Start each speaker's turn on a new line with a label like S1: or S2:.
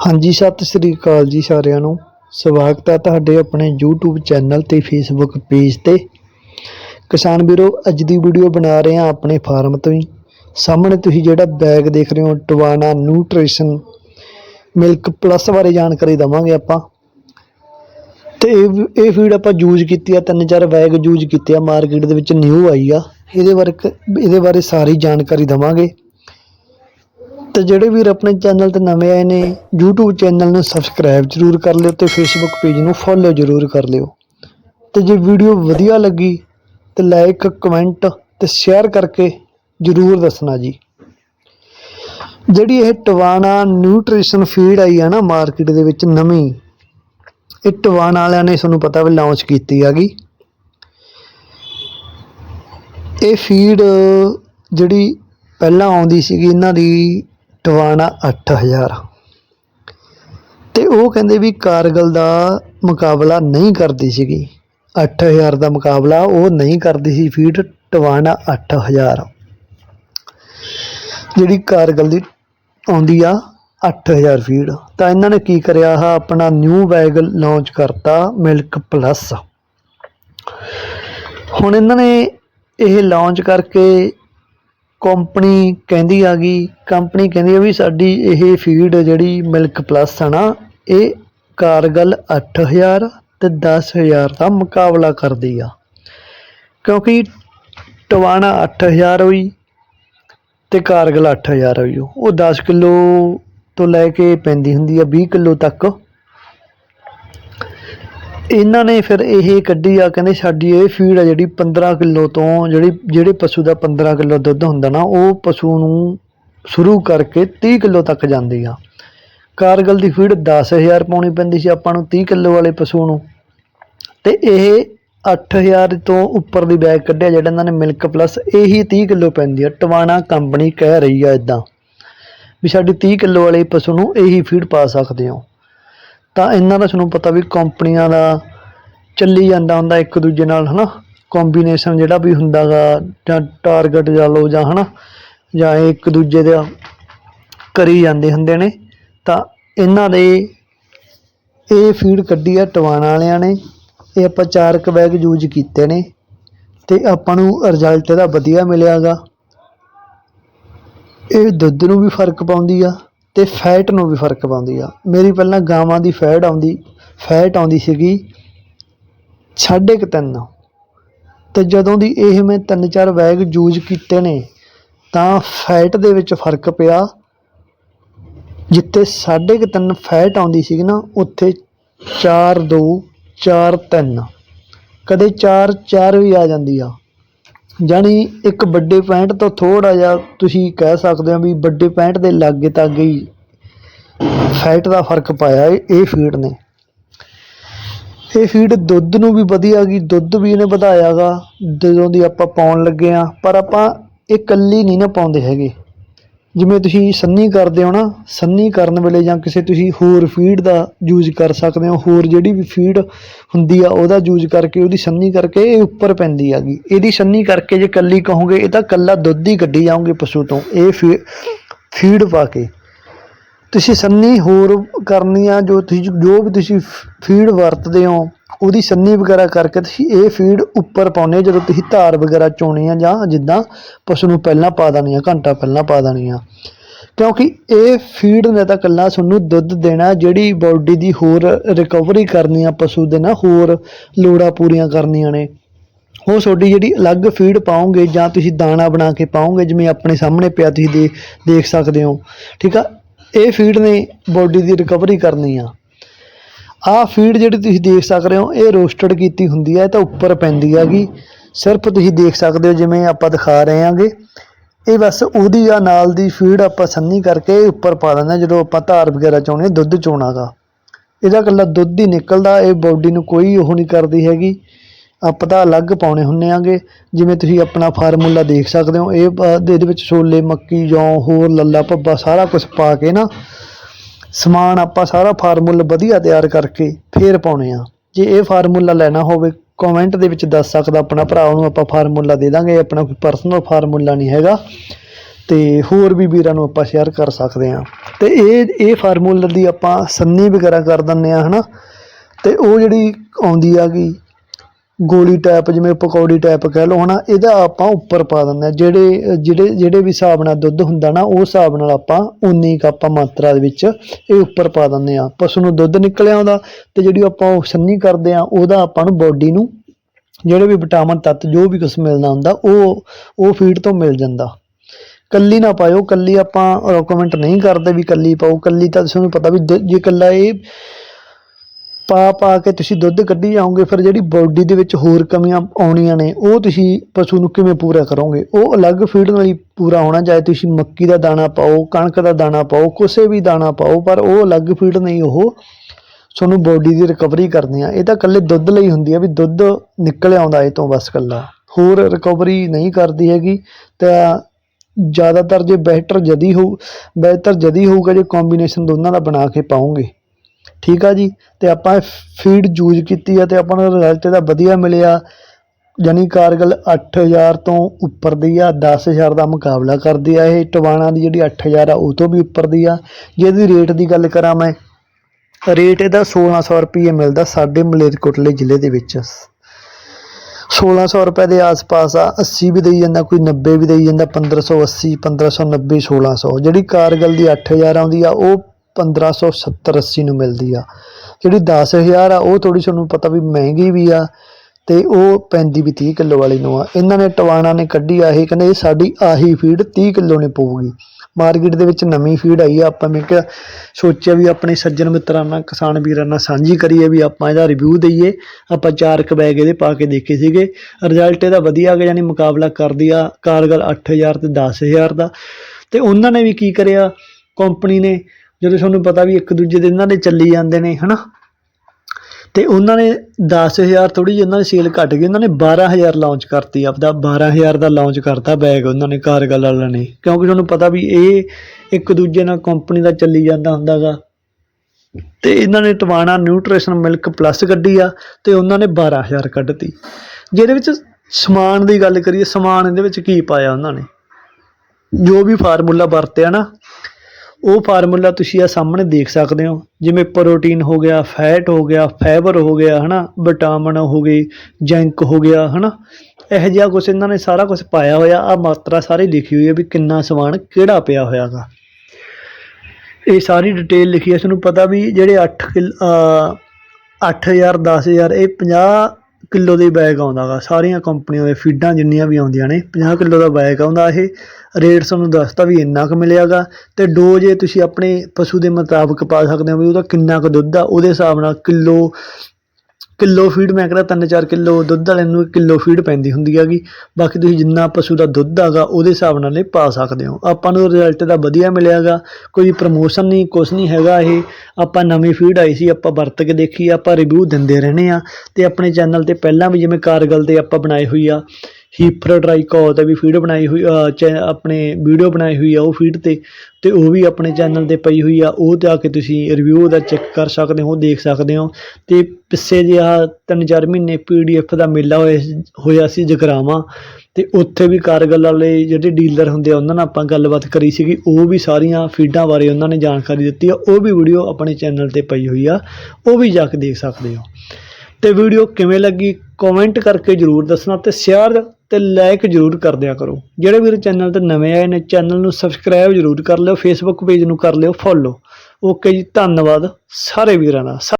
S1: ਹਾਂਜੀ, ਸਤਿ ਸ੍ਰੀ ਅਕਾਲ ਜੀ ਸਾਰਿਆਂ ਨੂੰ। ਸਵਾਗਤ ਹੈ ਤੁਹਾਡੇ ਆਪਣੇ YouTube ਚੈਨਲ ਤੇ Facebook ਪੇਜ ਤੇ। ਕਿਸਾਨ ਵੀਰੋ, ਅੱਜ ਦੀ ਵੀਡੀਓ ਬਣਾ ਰਹੇ ਹਾਂ ਆਪਣੇ ਫਾਰਮ ਤੋਂ ਹੀ। ਸਾਹਮਣੇ ਤੁਸੀਂ ਜਿਹੜਾ ਬੈਗ ਦੇਖ ਰਹੇ ਹੋ ਟਵਾਨਾ ਨਿਊਟ੍ਰੀਸ਼ਨ ਮਿਲਕ ਪਲੱਸ ਬਾਰੇ ਜਾਣਕਾਰੀ ਦਵਾਂਗੇ ਆਪਾਂ। ਤੇ ਇਹ ਇਹ ਫੀਡ ਆਪਾਂ ਯੂਜ਼ ਕੀਤੀ ਆ, ਤਿੰਨ ਚਾਰ ਬੈਗ ਯੂਜ਼ ਕੀਤੇ ਆ ਮਾਰਕੀਟ ਦੇ ਵਿੱਚ ਨਿਊ ਆਈ ਆ। ਇਹਦੇ ਬਾਰੇ ਇਹਦੇ ਬਾਰੇ ਸਾਰੀ ਜਾਣਕਾਰੀ ਦਵਾਂਗੇ। ਤੇ ਜਿਹੜੇ ਵੀਰ ਆਪਣੇ ਚੈਨਲ ਤੇ ਨਵੇਂ ਆਏ ਨੇ, YouTube ਚੈਨਲ ਨੂੰ ਸਬਸਕ੍ਰਾਈਬ ਜਰੂਰ ਕਰ ਲਿਓ ਤੇ Facebook ਪੇਜ ਨੂੰ ਫੋਲੋ ਜਰੂਰ ਕਰ ਲਿਓ। ਤੇ ਜੇ ਵੀਡੀਓ ਵਧੀਆ ਲੱਗੀ, ਤੇ ਲਾਈਕ ਕਮੈਂਟ ਤੇ ਸ਼ੇਅਰ ਕਰਕੇ ਜਰੂਰ ਦੱਸਣਾ ਜੀ। ਜਿਹੜੀ ਇਹ ਟਵਾਣਾ ਨਿਊਟ੍ਰੀਸ਼ਨ ਫੀਡ ਆਈ ਆ ਨਾ ਮਾਰਕੀਟ ਦੇ ਵਿੱਚ ਨਵੀਂ, ਇਹ ਟਵਾਨਾ ਵਾਲਿਆਂ ਨੇ ਤੁਹਾਨੂੰ ਪਤਾ ਵੀ ਲਾਂਚ ਕੀਤੀ ਹੈਗੀ। ਇਹ ਫੀਡ ਜਿਹੜੀ ਪਹਿਲਾਂ ਆਉਂਦੀ ਸੀਗੀ, ਇਹਨਾਂ ਦੀ ਟਵਾਨਾ 8000 ਤੇ ਉਹ ਕਹਿੰਦੇ ਵੀ ਕਾਰਗਲ ਦਾ ਮੁਕਾਬਲਾ ਨਹੀਂ ਕਰਦੀ ਸੀਗੀ। 8000 ਦਾ ਮੁਕਾਬਲਾ ਉਹ ਨਹੀਂ ਕਰਦੀ ਸੀ ਫੀਡ ਟਵਾਨਾ 8000 ਜਿਹੜੀ ਕਾਰਗਲ ਦੀ ਆਉਂਦੀ ਆ 8000 ਫੀਡ ਤਾਂ ਇਹਨਾਂ ਨੇ ਕੀ ਕਰਿਆ? ਆ ਆਪਣਾ ਨਿਊ ਬੈਗ ਲਾਂਚ ਕਰਤਾ ਮਿਲਕ ਪਲੱਸ ਹੁਣ ਇਹਨਾਂ ਨੇ ਇਹ ਲਾਂਚ ਕਰਕੇ ਕੰਪਨੀ ਕਹਿੰਦੀ ਆ ਗਈ ਕੰਪਨੀ ਕਹਿੰਦੀ ਆ ਵੀ ਸਾਡੀ ਇਹ ਫੀਡ ਜਿਹੜੀ ਮਿਲਕ ਪਲੱਸ ਆ ਨਾ, ਇਹ ਕਾਰਗਲ 8000 ਤੇ 10000 ਦਾ ਮੁਕਾਬਲਾ ਕਰਦੀ ਆ। ਕਿਉਂਕਿ ਟਵਾਨਾ 8000 ਹੋਈ ਤੇ ਕਾਰਗਲ 8000 ਹੋਈ। ਉਹ 10 ਕਿਲੋ ਤੋਂ ਲੈ ਕੇ ਪੈਂਦੀ ਹੁੰਦੀ ਆ 20 ਕਿਲੋ ਤੱਕ। ਇਹਨਾਂ ਨੇ ਫਿਰ ਇਹ ਕੱਢੀ ਆ, ਕਹਿੰਦੇ ਸਾਡੀ ਇਹ ਫੀਡ ਆ ਜਿਹੜੀ 15 ਕਿਲੋ ਤੋਂ ਜਿਹੜੀ, ਜਿਹੜੇ ਪਸ਼ੂ ਦਾ 15 ਕਿਲੋ ਦੁੱਧ ਹੁੰਦਾ ਨਾ, ਉਹ ਪਸ਼ੂ ਨੂੰ ਸ਼ੁਰੂ ਕਰਕੇ 30 ਕਿਲੋ ਤੱਕ ਜਾਂਦੀ ਆ। ਕਾਰਗਲ ਦੀ ਫੀਡ 10000 ਪਾਉਣੀ ਪੈਂਦੀ ਸੀ ਆਪਾਂ ਨੂੰ 30 ਕਿਲੋ ਵਾਲੇ ਪਸ਼ੂ ਨੂੰ। ਤੇ ਇਹ 8000 ਤੋਂ ਉੱਪਰ ਦੀ ਬੈਗ ਕੱਢਿਆ, ਜਿਹੜਾ ਇਹਨਾਂ ਨੇ ਮਿਲਕ ਪਲੱਸ ਇਹੀ 30 ਕਿਲੋ ਪੈਂਦੀ ਆ। ਟਵਾਣਾ ਕੰਪਨੀ ਕਹਿ ਰਹੀ ਆ ਇਦਾਂ ਵੀ ਸਾਡੀ 30 ਕਿਲੋ ਵਾਲੇ ਪਸ਼ੂ ਨੂੰ ਇਹੀ ਫੀਡ ਪਾ ਸਕਦੇ ਹੋ। ਤਾਂ ਇਹਨਾਂ ਦਾ ਤੁਹਾਨੂੰ ਪਤਾ ਵੀ ਕੰਪਨੀਆਂ ਦਾ ਚੱਲੀ ਜਾਂਦਾ ਹੁੰਦਾ ਇੱਕ ਦੂਜੇ ਨਾਲ, ਹਨਾ? ਕੰਬੀਨੇਸ਼ਨ ਜਿਹੜਾ ਵੀ ਹੁੰਦਾਗਾ ਜਾਂ ਟਾਰਗੇਟ ਜਾ ਲਓ ਜਾਂ, ਹਨਾ? ਜਾਂ ਇਹ ਇੱਕ ਦੂਜੇ ਦਾ ਕਰੀ ਜਾਂਦੇ ਹੁੰਦੇ ਨੇ। ਤਾਂ ਇਹਨਾਂ ਦੇ ਇਹ ਫੀਡ ਕੱਢੀ ਆ ਟਵਾਣਾ ਵਾਲਿਆਂ ਨੇ। ਇਹ ਆਪਾਂ ਚਾਰ ਕੁ ਬੈਗ ਯੂਜ਼ ਕੀਤੇ ਨੇ। ਤੇ ਆਪਾਂ ਨੂੰ ਰਿਜ਼ਲਟ ਇਹਦਾ ਵਧੀਆ ਮਿਲਿਆਗਾ ਇਹ ਦੁੱਧ ਨੂੰ ਵੀ ਫ਼ਰਕ ਪਾਉਂਦੀ ਆ। ਤੇ ਫੈਟ ਨੂੰ ਵੀ ਫ਼ਰਕ ਪਾਉਂਦੀ ਆ। ਮੇਰੀ ਪਹਿਲਾਂ ਗਾਵਾਂ ਦੀ ਫੈਟ ਆਉਂਦੀ ਫੈਟ ਆਉਂਦੀ ਸੀਗੀ ਸਾਢੇ ਕੁ ਤਿੰਨ। ਤੇ ਜਦੋਂ ਦੀ ਇਹ ਮੈਂ ਤਿੰਨ ਚਾਰ ਬੈਗ ਯੂਜ਼ ਕੀਤੇ ਨੇ, ਤਾਂ ਫੈਟ ਦੇ ਵਿੱਚ ਫ਼ਰਕ ਪਿਆ। ਜਿੱਥੇ ਸਾਢੇ ਕੁ ਤਿੰਨ ਫੈਟ ਆਉਂਦੀ ਸੀਗੀ ਨਾ, ਉੱਥੇ 4 2 4 3 ਕਦੇ 4 4 ਵੀ ਆ ਜਾਂਦੀ ਆ। ਜਾਣੀ ਇੱਕ ਵੱਡੇ ਪੈਂਟ ਤੋਂ ਥੋੜਾ ਜਿਹਾ ਤੁਸੀਂ ਕਹਿ ਸਕਦੇ ਹੋ ਵੀ ਵੱਡੇ ਪੈਂਟ ਦੇ ਲਾਗੇ ਤਾਗੇ ਹੀ ਫੈਟ ਦਾ ਫ਼ਰਕ ਪਾਇਆ ਇਹ ਇਹ ਫੀਡ ਨੇ। ਇਹ ਫੀਡ ਦੁੱਧ ਨੂੰ ਵੀ ਵਧੀਆ ਗਈ ਦੁੱਧ ਵੀ ਇਹਨੇ ਵਧਾਇਆਗਾ ਜਦੋਂ ਦੀ ਆਪਾਂ ਪਾਉਣ ਲੱਗੇ ਆ, ਪਰ ਆਪਾਂ ਇਹ ਕੱਲੀ ਨਹੀਂ ਨਾ ਪਾਉਂਦੇ ਹੈਗੇ। ਜਿਵੇਂ ਤੁਸੀਂ ਸੰਨੀ ਕਰਦੇ ਹੋ ਨਾ, ਸੰਨੀ ਕਰਨ ਵੇਲੇ ਜਾਂ ਕਿਸੇ ਤੁਸੀਂ ਹੋਰ ਫੀਡ ਦਾ ਯੂਜ਼ ਕਰ ਸਕਦੇ ਹੋ, ਹੋਰ ਜਿਹੜੀ ਵੀ ਫੀਡ ਹੁੰਦੀ ਆ, ਉਹਦਾ ਯੂਜ਼ ਕਰਕੇ ਉਹਦੀ ਸੰਨੀ ਕਰਕੇ ਇਹ ਉੱਪਰ ਪੈਂਦੀ ਹੈਗੀ ਇਹਦੀ ਸੰਨੀ ਕਰਕੇ ਜੇ ਕੱਲੀ ਕਹੋਗੇ, ਇਹ ਤਾਂ ਕੱਲਾ ਦੁੱਧ ਹੀ ਕੱਢੀ ਜਾਓਗੇ ਪਸ਼ੂ ਤੋਂ, ਇਹ ਫੀ- ਫੀਡ ਪਾ ਕੇ। ਤੁਸੀਂ ਸੰਨੀ ਹੋਰ ਕਰਨੀ ਆ, ਜੋ ਤੁਸੀਂ, ਜੋ ਵੀ ਤੁਸੀਂ ਫੀਡ ਵਰਤਦੇ ਹੋ ਉਹਦੀ ਸੰਨੀ ਵਗੈਰਾ ਕਰਕੇ ਤੁਸੀਂ ਇਹ ਫੀਡ ਉੱਪਰ ਪਾਉਨੇ ਜਦੋਂ ਤੁਸੀਂ ਧਾਰ ਵਗੈਰਾ ਚੋਣੀ ਆ ਜਾਂ ਜਿੱਦਾਂ ਪਸ਼ੂ ਨੂੰ ਪਹਿਲਾਂ ਪਾ ਦੇਣੀ ਆ ਘੰਟਾ ਪਹਿਲਾਂ ਪਾ ਦੇਣੀ ਆ ਕਿਉਂਕਿ ਇਹ ਫੀਡ ਨੇ ਤਾਂ ਕੱਲਾ ਤੁਹਾਨੂੰ ਦੁੱਧ ਦੇਣਾ, ਜਿਹੜੀ ਬਾਡੀ ਦੀ ਹੋਰ ਰਿਕਵਰੀ ਕਰਨੀ ਆ ਪਸ਼ੂ ਦੇ ਨਾ, ਹੋਰ ਲੋੜਾਂ ਪੂਰੀਆਂ ਕਰਨੀਆਂ ਨੇ। ਉਹ ਤੁਹਾਡੀ ਜਿਹੜੀ ਅਲੱਗ ਫੀਡ ਪਾਓਗੇ ਜਾਂ ਤੁਸੀਂ ਦਾਣਾ ਬਣਾ ਕੇ ਪਾਓਗੇ, ਜਿਵੇਂ ਆਪਣੇ ਸਾਹਮਣੇ ਪਿਆ ਤੁਸੀਂ ਦੇ, ਦੇਖ ਸਕਦੇ ਹੋ। ਠੀਕ ਆ? ਇਹ ਫੀਡ ਨੇ ਬਾਡੀ ਦੀ ਰਿਕਵਰੀ ਕਰਨੀ ਆ। ਆਹ ਫੀਡ ਜਿਹੜੀ ਤੁਸੀਂ ਦੇਖ ਸਕਦੇ ਹੋ, ਇਹ ਰੋਸਟਡ ਕੀਤੀ ਹੁੰਦੀ ਹੈ, ਇਹ ਤਾਂ ਉੱਪਰ ਪੈਂਦੀ ਹੈਗੀ। ਸਿਰਫ ਤੁਸੀਂ ਦੇਖ ਸਕਦੇ ਹੋ ਜਿਵੇਂ ਆਪਾਂ ਦਿਖਾ ਰਹੇ ਹਾਂਗੇ। ਇਹ ਬਸ ਉਹਦੀ ਆ ਨਾਲ ਦੀ ਫੀਡ ਆਪਾਂ ਸੰਨੀ ਕਰਕੇ ਉੱਪਰ ਪਾ ਦਿੰਦੇ ਹਾਂ, ਜਦੋਂ ਆਪਾਂ ਧਾਰ ਵਗੈਰਾ ਚਾਉਣੇ ਦੁੱਧ ਚੋਣਾਗਾ। ਇਹਦਾ ਇਕੱਲਾ ਦੁੱਧ ਹੀ ਨਿਕਲਦਾ, ਇਹ ਬਾਡੀ ਨੂੰ ਕੋਈ ਉਹ ਨਹੀਂ ਕਰਦੀ ਹੈਗੀ। ਆਪਾਂ ਤਾਂ ਅਲੱਗ ਪਾਉਣੇ ਹੁੰਨੇ ਆਂਗੇ ਜਿਵੇਂ ਤੁਸੀਂ ਆਪਣਾ ਫਾਰਮੂਲਾ ਦੇਖ ਸਕਦੇ ਹੋ, ਇਹ ਇਹਦੇ ਵਿੱਚ ਛੋਲੇ, ਮੱਕੀ, ਜੌਂ, ਹੋਰ ਲੱਲਾ, ਭੱਬਾ, ਸਾਰਾ ਕੁਝ ਪਾ ਕੇ ਨਾ ਸਮਾਨ ਆਪਾਂ ਸਾਰਾ ਫਾਰਮੂਲਾ ਵਧੀਆ ਤਿਆਰ ਕਰਕੇ ਫੇਰ ਪਾਉਣੇ ਆ। ਜੇ ਇਹ ਫਾਰਮੂਲਾ ਲੈਣਾ ਹੋਵੇ ਕਮੈਂਟ ਦੇ ਵਿੱਚ ਦੱਸ ਸਕਦਾ ਆਪਣਾ ਭਰਾ, ਉਹਨੂੰ ਆਪਾਂ ਫਾਰਮੂਲਾ ਦੇ ਦਾਂਗੇ। ਆਪਣਾ ਕੋਈ ਪਰਸਨਲ ਫਾਰਮੂਲਾ ਨਹੀਂ ਹੈਗਾ। ਤੇ ਹੋਰ ਵੀ ਵੀਰਾਂ ਨੂੰ ਆਪਾਂ ਸ਼ੇਅਰ ਕਰ ਸਕਦੇ ਹਾਂ ਤੇ ਇਹ ਇਹ ਫਾਰਮੂਲਾ ਦੀ ਆਪਾਂ ਸੰਨੀ ਵਗੈਰਾ ਕਰ ਦਿੰਦੇ ਆ, ਹਨਾ? ਤੇ ਉਹ ਜਿਹੜੀ ਆਉਂਦੀ ਹੈਗੀ ਗੋਲੀ ਟੈਪ ਜਿਵੇਂ ਪਕੌੜੀ ਟੈਪ ਕਹਿ ਲਓ ਹਨਾ, ਇਹਦਾ ਆਪਾਂ ਉੱਪਰ ਪਾ ਦਿੰਦੇ ਆ ਜਿਹੜੇ ਜਿਹੜੇ ਜਿਹੜੇ ਵੀ ਹਿਸਾਬ ਨਾਲ ਦੁੱਧ ਹੁੰਦਾ ਨਾ, ਉਹ ਹਿਸਾਬ ਨਾਲ ਆਪਾਂ ਉਨੀ ਕੁ ਆਪਾਂ ਮਾਤਰਾ ਦੇ ਵਿੱਚ ਇਹ ਉੱਪਰ ਪਾ ਦਿੰਦੇ ਆ ਪਸ਼ੂ ਨੂੰ ਦੁੱਧ ਨਿਕਲਿਆ ਆਉਂਦਾ ਤੇ ਜਿਹੜੀ ਆਪਾਂ ਉਹ ਸੰਨੀ ਕਰਦੇ ਆ ਉਹਦਾ ਆਪਾਂ ਨੂੰ ਬੋਡੀ ਨੂੰ ਜਿਹੜੇ ਵੀ ਵਿਟਾਮਿਨ ਤੱਤ, ਜੋ ਵੀ ਕੁਝ ਮਿਲਣਾ ਹੁੰਦਾ, ਉਹ ਉਹ ਫੀਡ ਤੋਂ ਮਿਲ ਜਾਂਦਾ। ਕੱਲੀ ਨਾ ਪਾਇਓ, ਕੱਲੀ ਆਪਾਂ ਰეკਮੈਂਡ ਨਹੀਂ ਕਰਦੇ ਵੀ ਕੱਲੀ ਪਾਓ। ਕੱਲੀ ਤਾਂ ਤੁਹਾਨੂੰ ਪਤਾ ਵੀ ਦੁੱਧ- ਜੇ ਕੱਲਾ ਇਹ ਪਾ ਪਾ ਕੇ ਤੁਸੀਂ ਦੁੱਧ ਕੱਢੀ ਜਾਓਗੇ, ਫਿਰ ਜਿਹੜੀ ਬੋਡੀ ਦੇ ਵਿੱਚ ਹੋਰ ਕਮੀਆਂ ਆਉਣੀਆਂ ਨੇ, ਉਹ ਤੁਸੀਂ ਪਸ਼ੂ ਨੂੰ ਕਿਵੇਂ ਪੂਰਾ ਕਰੋਗੇ? ਉਹ ਅਲੱਗ ਫੀਡ ਨਾਲ ਹੀ ਪੂਰਾ ਹੋਣਾ, ਚਾਹੇ ਤੁਸੀਂ ਮੱਕੀ ਦਾ ਦਾਣਾ ਪਾਓ, ਕਣਕ ਦਾ ਦਾਣਾ ਪਾਓ ਕਿਸੇ ਵੀ ਦਾਣਾ ਪਾਓ, ਪਰ ਉਹ ਅਲੱਗ ਫੀਡ ਨਹੀਂ, ਉਹ ਤੁਹਾਨੂੰ ਬੋਡੀ ਦੀ ਰਿਕਵਰੀ ਕਰਨੀ ਆ। ਇਹ ਤਾਂ ਇਕੱਲੇ ਦੁੱਧ ਲਈ ਹੁੰਦੀ ਆ ਵੀ ਦੁੱਧ ਨਿਕਲ ਆਉਂਦਾ ਇਹ ਤੋਂ ਬਸ ਇਕੱਲਾ। ਹੋਰ ਰਿਕਵਰੀ ਨਹੀਂ ਕਰਦੀ ਹੈਗੀ, ਤਾਂ ਜ਼ਿਆਦਾਤਰ ਜੇ ਬਿਹਤਰ ਜਦੀ ਹੋ ਬਿਹਤਰ ਜਦੀ ਹੋਊਗਾ ਜੇ ਕੰਬੀਨੇਸ਼ਨ ਦੋਨਾਂ ਦਾ ਬਣਾ ਕੇ ਪਾਉਂਗੇ ਠੀਕ ਆ ਜੀ? ਤੇ ਆਪਾਂ ਫੀਡ ਯੂਜ਼ ਕੀਤੀ ਆ ਤੇ ਆਪਾਂ ਨੂੰ ਰਿਜ਼ਲਟ ਇਹਦਾ ਵਧੀਆ ਮਿਲਿਆ। ਯਾਨੀ ਕਾਰਗਲ 8000 ਤੋਂ ਉੱਪਰ ਦੀ ਆ 10000 ਦਾ ਮੁਕਾਬਲਾ ਕਰਦੀ ਆ ਇਹ। ਟਵਾਣਾ ਦੀ ਜਿਹੜੀ 8000 ਆ, ਉਹ ਤੋਂ ਵੀ ਉੱਪਰ ਦੀ ਆ। ਜਿਹਦੀ ਰੇਟ ਦੀ ਗੱਲ ਕਰਾਂ ਮੈਂ ਰੇਟ ਇਹਦਾ 1600 ਰੁਪਏ ਮਿਲਦਾ ਸਾਡੇ ਮਲੇਰਕੋਟਲੇ ਜ਼ਿਲ੍ਹੇ ਦੇ ਵਿੱਚ। 1600 ਰੁਪਏ ਦੇ ਆਸ-ਪਾਸ ਆ 80 ਵੀ ਦੇਈ ਜਾਂਦਾ, ਕੋਈ 90 ਵੀ ਦੇਈ ਜਾਂਦਾ 1580 1590 1600 ਜਿਹੜੀ ਕਾਰਗਲ ਦੀ 8000 ਆਉਂਦੀ ਆ, ਉਹ 1570 80 ਨੂੰ ਮਿਲਦੀ ਆ। ਜਿਹੜੀ 10000 ਆ, ਉਹ ਥੋੜੀ ਤੁਹਾਨੂੰ ਪਤਾ ਵੀ ਮਹਿੰਗੀ ਵੀ ਆ ਤੇ ਉਹ ਪੈਂਦੀ ਵੀ 30 ਕਿਲੋ ਵਾਲੀ ਨੂੰ ਆ। ਇਹਨਾਂ ਨੇ ਟਵਾਣਾ ਨੇ ਕੱਢੀ ਆ, ਇਹ ਕਹਿੰਦੇ ਇਹ ਸਾਡੀ ਆਹੀ ਫੀਡ 30 ਕਿਲੋ ਨੇ ਪਊਗੀ। ਮਾਰਕੀਟ ਦੇ ਵਿੱਚ ਨਵੀਂ ਫੀਡ ਆਈ ਆ, ਆਪਾਂ ਮੈਂ ਕਿਹਾ ਸੋਚਿਆ ਵੀ ਆਪਣੇ ਸੱਜਣ ਮਿੱਤਰਾਂ ਨਾਲ, ਕਿਸਾਨ ਵੀਰਾਂ ਨਾਲ ਸਾਂਝੀ ਕਰੀਏ ਵੀ ਆਪਾਂ ਇਹਦਾ ਰਿਵਿਊ ਦਈਏ। ਆਪਾਂ ਚਾਰ ਕੁ ਬੈਗ ਇਹਦੇ ਪਾ ਕੇ ਦੇਖੇ ਸੀਗੇ। ਰਿਜ਼ਲਟ ਇਹਦਾ ਵਧੀਆ ਆ ਗਿਆ, ਯਾਨੀ ਮੁਕਾਬਲਾ ਕਰਦੀ ਆ ਕਾਰਗਲ 8000 ਤੇ 10000 ਦਾ। ਤੇ ਉਹਨਾਂ ਨੇ ਵੀ ਕੀ ਕਰਿਆ ਕੰਪਨੀ ਨੇ ਜਦੋਂ ਤੁਹਾਨੂੰ ਪਤਾ ਵੀ ਇੱਕ ਦੂਜੇ ਦੇ ਇਹਨਾਂ ਦੇ ਚੱਲੀ ਜਾਂਦੇ ਨੇ, ਹਨਾ? ਤੇ ਉਹਨਾਂ ਨੇ 10000 ਥੋੜੀ ਜਿਹੀ ਉਹਨਾਂ ਦੀ ਸੇਲ ਘਟ ਗਈ, ਉਹਨਾਂ ਨੇ 12000 ਲਾਂਚ ਕਰਤੀ ਆਪਦਾ 12000 ਦਾ ਲਾਂਚ ਕਰਤਾ ਬੈਗ ਉਹਨਾਂ ਨੇ, ਕਾਰਗਲ ਵਾਲਿਆਂ ਨੇ। ਕਿਉਂਕਿ ਤੁਹਾਨੂੰ ਪਤਾ ਵੀ ਇਹ ਇੱਕ ਦੂਜੇ ਨਾਲ ਕੰਪਨੀ ਦਾ ਚੱਲੀ ਜਾਂਦਾ ਹੁੰਦਾਗਾ ਤੇ ਇਹਨਾਂ ਨੇ ਟਵਾਣਾ ਨਿਊਟ੍ਰੀਸ਼ਨ ਮਿਲਕ ਪਲੱਸ ਕੱਢੀ ਆ, ਤੇ ਉਹਨਾਂ ਨੇ 12000 ਕੱਢਤੀ। ਜਿਹਦੇ ਵਿੱਚ ਸਮਾਨ ਦੀ ਗੱਲ ਕਰੀਏ, ਸਮਾਨ ਇਹਦੇ ਵਿੱਚ ਕੀ ਪਾਇਆ ਉਹਨਾਂ ਨੇ? ਜੋ ਵੀ ਫਾਰਮੂਲਾ ਵਰਤਿਆ ਨਾ ਉਹ ਫਾਰਮੂਲਾ ਤੁਸੀਂ ਆ ਸਾਹਮਣੇ ਦੇਖ ਸਕਦੇ ਹੋ। ਜਿਵੇਂ ਪ੍ਰੋਟੀਨ ਹੋ ਗਿਆ, ਫੈਟ ਹੋ ਗਿਆ, ਫਾਈਬਰ ਹੋ ਗਿਆ, ਹਨਾ? ਵਿਟਾਮਿਨ ਹੋ ਗਏ ਜ਼ਿੰਕ ਹੋ ਗਿਆ, ਹਨਾ? ਇਹੋ ਜਿਹਾ ਕੁਝ ਇਹਨਾਂ ਨੇ ਸਾਰਾ ਕੁਝ ਪਾਇਆ ਹੋਇਆ। ਆ ਮਾਤਰਾ ਸਾਰੀ ਲਿਖੀ ਹੋਈ ਹੈ ਵੀ ਕਿੰਨਾ ਸਮਾਨ ਕਿਹੜਾ ਪਿਆ ਹੋਇਆਗਾ ਇਹ ਸਾਰੀ ਡਿਟੇਲ ਲਿਖੀ ਹੈ। ਤੁਹਾਨੂੰ ਪਤਾ ਵੀ ਜਿਹੜੇ 8 ਕਿਲ 8000 10000 ਇਹ 50 ਕਿਲੋ ਦੇ ਬੈਗ ਆਉਂਦਾ ਗਾ ਸਾਰੀਆਂ ਕੰਪਨੀਆਂ ਦੇ ਫੀਡਾਂ ਜਿੰਨੀਆਂ ਵੀ ਆਉਂਦੀਆਂ ਨੇ 50 ਕਿਲੋ ਦਾ ਬੈਗ ਆਉਂਦਾ ਇਹ ਰੇਟ ਤੁਹਾਨੂੰ ਦੱਸਤਾ ਵੀ ਇੰਨਾ ਕੁ ਮਿਲਿਆਗਾ ਤੇ ਡੋਜ਼ ਇਹ ਤੁਸੀਂ ਆਪਣੇ ਪਸ਼ੂ ਦੇ ਮੁਤਾਬਕ ਪਾ ਸਕਦੇ ਹੋ ਵੀ ਉਹਦਾ ਕਿੰਨਾ ਕੁ ਦੁੱਧ ਆ, ਉਹਦੇ ਹਿਸਾਬ ਨਾਲ ਕਿਲੋ ਕਿਲੋ ਫੀਡ ਮੈਂ ਕਹਿੰਦਾ 3-4 ਕਿਲੋ ਦੁੱਧ ਵਾਲੇ ਨੂੰ ਕਿਲੋ ਫੀਡ ਪੈਂਦੀ ਹੁੰਦੀ ਹੈਗੀ। ਬਾਕੀ ਤੁਸੀਂ ਜਿੰਨਾ ਪਸ਼ੂ ਦਾ ਦੁੱਧ ਆਗਾ ਉਹਦੇ ਹਿਸਾਬ ਨਾਲ ਇਹ ਪਾ ਸਕਦੇ ਹੋ। ਆਪਾਂ ਨੂੰ ਰਿਜ਼ਲਟ ਦਾ ਵਧੀਆ ਮਿਲਿਆਗਾ, ਕੋਈ ਪ੍ਰਮੋਸ਼ਨ ਨਹੀਂ, ਕੁਛ ਨਹੀਂ ਹੈਗਾ ਇਹ। ਆਪਾਂ ਨਵੀਂ ਫੀਡ ਆਈ ਸੀ, ਆਪਾਂ ਵਰਤ ਕੇ ਦੇਖੀ, ਆਪਾਂ ਰਿਵਿਊ ਦਿੰਦੇ ਰਹਿੰਦੇ ਆ ਤੇ ਆਪਣੇ ਚੈਨਲ ਤੇ ਪਹਿਲਾਂ ਵੀ ਜਿਵੇਂ ਕਾਰਗਲ ਤੇ ਆਪਾਂ ਬਣਾਈ ਹੋਈ ਆ ਹੀਪਰ ਡਰਾਈਕੋ ਤੇ ਵੀ ਫੀਡ ਬਣਾਈ ਹੋਈ ਚੈ- ਆਪਣੇ ਵੀਡੀਓ ਬਣਾਈ ਹੋਈ ਆ ਉਹ ਫੀਡ ਤੇ ਤੇ ਉਹ ਵੀ ਆਪਣੇ ਚੈਨਲ ਤੇ ਪਈ ਹੋਈ ਆ, ਉਹ ਤੇ ਆ ਕੇ ਤੁਸੀਂ ਰਿਵਿਊ ਦਾ ਚੈੱਕ ਕਰ ਸਕਦੇ ਹੋ, ਦੇਖ ਸਕਦੇ ਹੋ। ਤੇ ਪਿੱਛੇ ਜਿਹਾ ਤਿੰਨ ਚਾਰ ਮਹੀਨੇ ਪੀਡੀਐਫ ਦਾ ਮੇਲਾ ਹੋਇਆ ਸੀ- ਹੋਇਆ ਸੀ ਜਗਰਾਵਾਂ, ਤੇ ਉੱਥੇ ਵੀ ਕਾਰਗਲ ਵਾਲੇ ਜਿਹੜੇ ਡੀਲਰ ਹੁੰਦੇ ਆ, ਉਹਨਾਂ ਨਾਲ ਆਪਾਂ ਗੱਲਬਾਤ ਕਰੀ ਸੀਗੀ, ਉਹ ਵੀ ਸਾਰੀਆਂ ਫੀਡਾਂ ਬਾਰੇ ਉਹਨਾਂ ਨੇ ਜਾਣਕਾਰੀ ਦਿੱਤੀ ਆ, ਉਹ ਵੀ ਵੀਡੀਓ ਆਪਣੇ ਚੈਨਲ ਤੇ ਪਈ ਹੋਈ ਆ, ਉਹ ਵੀ ਜਾ ਕੇ ਦੇਖ ਸਕਦੇ ਹੋ। ਤੇ ਵੀਡੀਓ ਕਿਵੇਂ ਲੱਗੀ ਕਮੈਂਟ ਕਰਕੇ ਜਰੂਰ ਦੱਸਣਾ, ਤੇ ਸ਼ੇਅਰ ਤੇ ਲਾਈਕ ਜਰੂਰ ਕਰ ਦਿਆ ਕਰੋ। ਜਿਹੜੇ ਵੀਰ ਚੈਨਲ ਤੇ ਨਵੇਂ ਆਏ ਨੇ ਚੈਨਲ ਨੂੰ ਸਬਸਕ੍ਰਾਈਬ ਜਰੂਰ ਕਰ ਲਿਓ ਫੇਸਬੁੱਕ ਪੇਜ ਨੂੰ ਕਰ ਲਿਓ ਫੋਲੋ ਓਕੇ ਜੀ, ਧੰਨਵਾਦ ਸਾਰੇ ਵੀਰਾਂ ਦਾ।